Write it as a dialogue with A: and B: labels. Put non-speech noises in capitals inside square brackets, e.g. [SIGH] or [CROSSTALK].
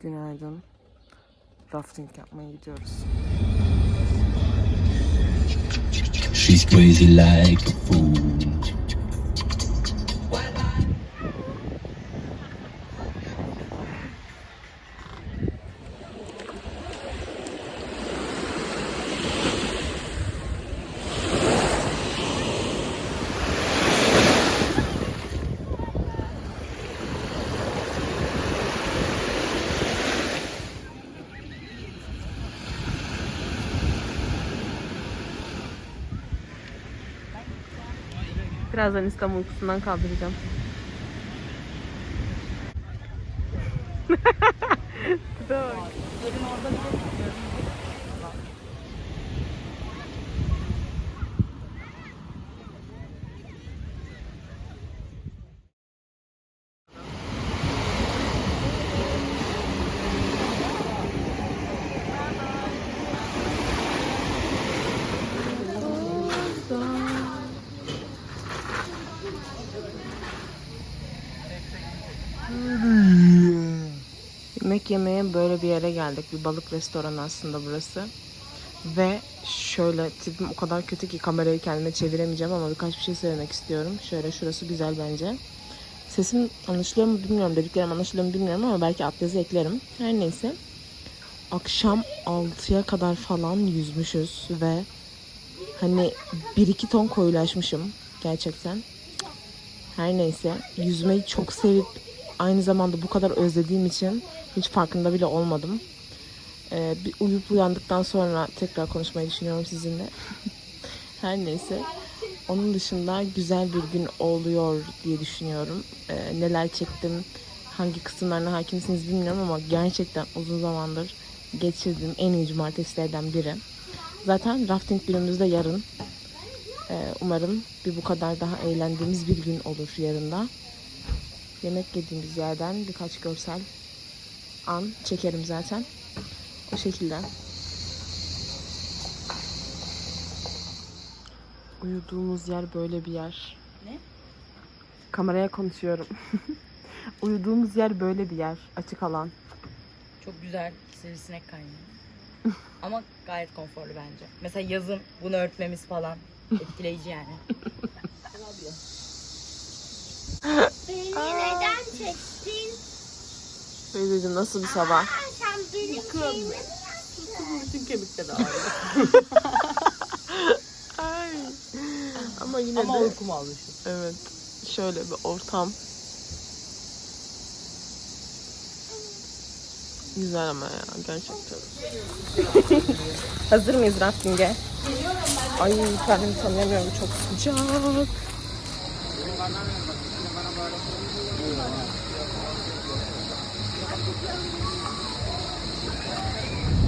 A: Günaydın. Rafting yapmaya gidiyoruz.
B: She's crazy like a fool.
A: Birazdan İstanbul uykusundan kaldıracağım. [LAUGHS] Yemek yemeye böyle bir yere geldik. Bir balık restoranı aslında burası. Ve şöyle tipim o kadar kötü ki kamerayı kendime çeviremeyeceğim ama birkaç bir şey söylemek istiyorum. Şöyle şurası güzel bence. Sesim anlaşılıyor mu bilmiyorum. Dediklerim anlaşılıyor mu bilmiyorum ama belki altyazı eklerim. Her neyse. Akşam 6'ya kadar falan yüzmüşüz ve hani 1-2 ton koyulaşmışım gerçekten. Her neyse yüzmeyi çok sevip aynı zamanda bu kadar özlediğim için hiç farkında bile olmadım. Ee, bir uyuyup uyandıktan sonra tekrar konuşmayı düşünüyorum sizinle. [LAUGHS] Her neyse. Onun dışında güzel bir gün oluyor diye düşünüyorum. Ee, neler çektim, hangi kısımlarına hakimsiniz bilmiyorum ama gerçekten uzun zamandır geçirdiğim en iyi cumartesilerden biri. Zaten rafting günümüz de yarın. Ee, umarım bir bu kadar daha eğlendiğimiz bir gün olur yarında. Yemek yediğimiz yerden birkaç görsel an çekerim zaten. O şekilde. Uyuduğumuz yer böyle bir yer.
C: Ne?
A: Kameraya konuşuyorum. [LAUGHS] Uyuduğumuz yer böyle bir yer. Açık alan.
C: Çok güzel sivrisinek kaynağı. [LAUGHS] Ama gayet konforlu bence. Mesela yazın bunu örtmemiz falan etkileyici yani. [LAUGHS]
D: Beni neden çektin?
A: Teyzeciğim nasıl bir sabah?
D: Aa, sen benim şeyimi
C: Bütün kemikleri ağrıyor. [LAUGHS]
A: Ay. Ama yine
C: Ama
A: de
C: uykumu almışım.
A: evet şöyle bir ortam. Güzel ama ya gerçekten. [LAUGHS] Hazır mıyız rafting'e? Ay kendimi tanıyamıyorum çok sıcak. Thank you.